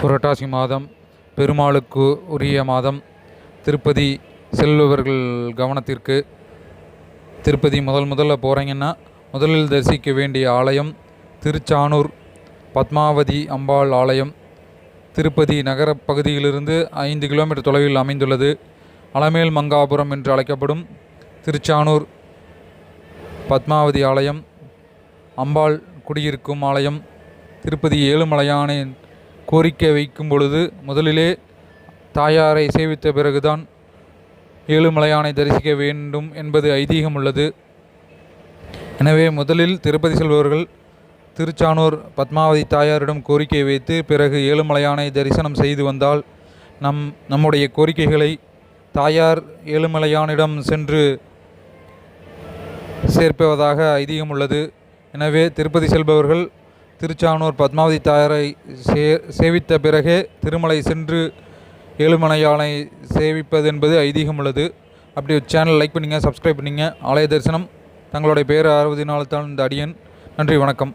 புரட்டாசி மாதம் பெருமாளுக்கு உரிய மாதம் திருப்பதி செல்பவர்கள் கவனத்திற்கு திருப்பதி முதல் முதல்ல போகிறீங்கன்னா முதலில் தரிசிக்க வேண்டிய ஆலயம் திருச்சானூர் பத்மாவதி அம்பாள் ஆலயம். திருப்பதி நகர பகுதியிலிருந்து ஐந்து கிலோமீட்டர் தொலைவில் அமைந்துள்ளது. அலமேல் மங்காபுரம் என்று அழைக்கப்படும் திருச்சானூர் பத்மாவதி ஆலயம் அம்பாள் குடியிருக்கும் ஆலயம். திருப்பதி ஏழுமலையானை கோரிக்கை வைக்கும் பொழுது முதலிலே தாயாரை சேவித்த பிறகுதான் ஏழுமலையானை தரிசிக்க வேண்டும் என்பது ஐதீகம் உள்ளது. எனவே முதலில் திருப்பதி செல்பவர்கள் திருச்சானூர் பத்மாவதி தாயாரிடம் கோரிக்கை வைத்து பிறகு ஏழுமலையானை தரிசனம் செய்து வந்தால் நம் நம்முடைய கோரிக்கைகளை தாயார் ஏழுமலையானிடம் சென்று சேர்ப்பதாக ஐதீகம் உள்ளது. எனவே திருப்பதி செல்பவர்கள் திருச்சானூர் பத்மாவதி தாயாரை சே சேவித்த பிறகே திருமலை சென்று ஏழுமலையானை சேவிப்பது என்பது ஐதீகம் உள்ளது. அப்படி சேனல் லைக் பண்ணுங்கள் சப்ஸ்கிரைப் பண்ணுங்கள் ஆலய தரிசனம் தங்களுடைய பேர் ஆறுவதினால்தான் இந்த அடியன். நன்றி வணக்கம்.